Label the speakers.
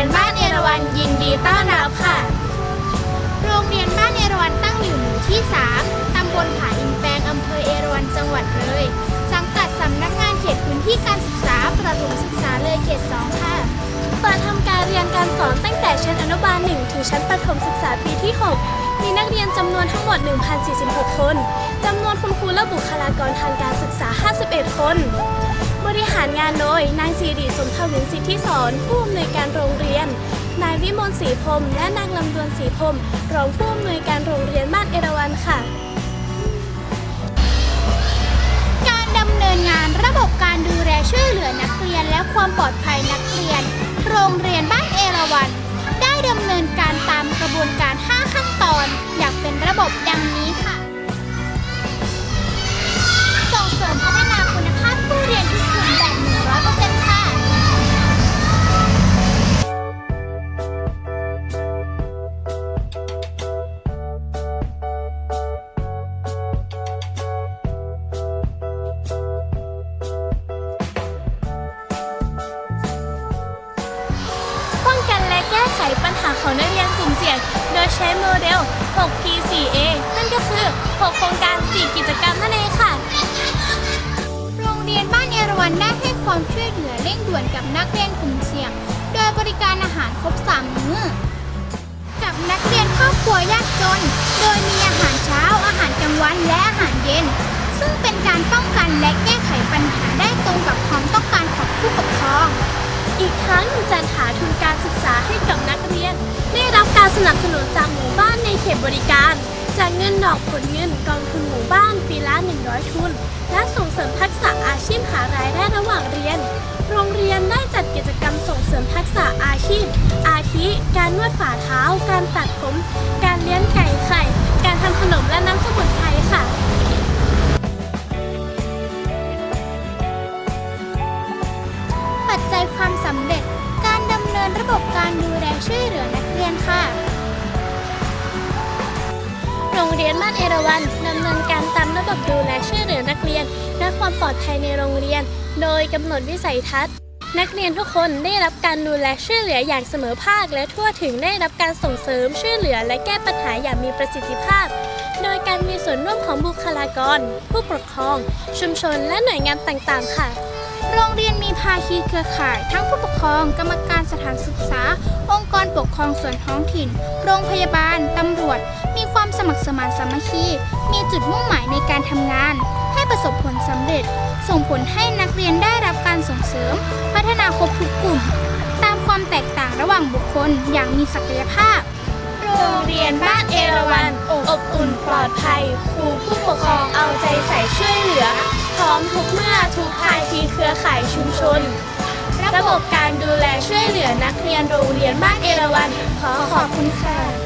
Speaker 1: ียนบ้านเอราวันยินดีต้อนรับค่ะ
Speaker 2: โรงเรียนบ้านเอราวันตั้งอยู่หมู่ที่ 3 ตำบลผาอินแปงอำเภอเอราวันจังหวัดเลย สังกัดสำนักงานเขตพื้นที่การศึกษาประถมศึกษาเลยเขต 2 ค่ะ
Speaker 1: เปิดทำการเรียนการสอนตั้งแต่ชั้นอนุบาล 1 ถึงชั้นประถมศึกษาปีที่ 6 มีนักเรียนจำนวนทั้งหมด 1,046 คน จำนวนคุณครูและบุคลากรทางการศึกษา 51 คน บริหารงานโดยนางสิริสมทวินสิทธิสอนผู้อำนวยการโรงเรียน นายวิมลศรีพรมและนางลำดวนศรีพรมรองผู้อำนวยการโรงเรียนบ้านเอราวัณค่ะ
Speaker 2: การดำเนินงานระบบการดูแลช่วยเหลือนักเรียนและความปลอดภัย
Speaker 1: ไขปัญหาของนักเรียนกลุ่มเสี่ยง โดยใช้โมเดล 6P4A นั่นก็คือ 6 โครงการ 4 กิจกรรมนั่นเองค่ะ
Speaker 2: โรงเรียนบ้านเอราวัณได้ให้ความช่วยเหลือเร่งด่วนกับนักเรียนกลุ่มเสี่ยง โดยบริการอาหารครบ3มื้อ กับนักเรียนครอบครัวยากจน โดยมีอาหารเช้า อาหารกลางวัน และอาหารเย็น ซึ่งเป็นการป้องกันและแก้ไขปัญหาได้ตรงกับความต้องการของผู้ปกครอง
Speaker 1: อีกทั้งจัด สนับสนุนจากหมู่บ้านในเขตบริการ จากเงินดอกผลเงินกองทุนหมู่บ้านปีละ 100 ทุน และส่งเสริมทักษะอาชีพหารายได้ระหว่างเรียน โรงเรียนได้จัดกิจกรรมส่งเสริมทักษะอาชีพ อาทิ การนวดฝ่าเท้า การตัดผม การเลี้ยงไก่ไข่ การทำขนมและน้ำสมุนไพรค่ะ
Speaker 2: ปัจจัยความสำเร็จ การดำเนินระบบการดูแลช่วยเหลือียนค่ะ
Speaker 1: โรงเรียนบ้านเอราวัณดำเนินการตามระบบดูแลช่วยเหลือนักเรียนและความปลอดภัยในโรงเรียน โดยกำหนดวิสัยทัศน์ นักเรียนทุกคนได้รับการดูแลช่วยเหลืออย่างเสมอภาค และทั่วถึงได้รับการส่งเสริมช่วยเหลือและแก้ปัญหาอย่างมีประสิทธิภาพ โดยการมีส่วนร่วมของบุคลากร ผู้ปกครอง ชุมชน และหน่วยงานต่างๆ ค่ะ
Speaker 2: โรงเรียนมีภาคีเครือข่าย ทั้งผู้ปกครอง กรรมการสถาน ปกครองส่วนท้องถิ่น โรงพยาบาล ตำรวจ มีความสมัครสมานสามัคคี มีจุดมุ่งหมายในการทำงาน ให้ประสบผลสำเร็จ ส่งผลให้นักเรียนได้รับการส่งเสริม พัฒนาครบทุกกลุ่ม ตามความแตกต่างระหว่างบุคคลอย่างมีศักยภาพ โรงเรียนบ้านเอราวัณอบอุ่น
Speaker 1: ปลอดภัย ครูผู้ปกครองเอาใจใส่ช่วยเหลือ พร้อมทุกเมื่อทุกภาคีเครือข่ายชุมชน
Speaker 2: ระบบ
Speaker 1: การดูแลช่วยเหลือนักเรียนโรงเรียนบ้านเอราวัณขอขอบคุณค่ะ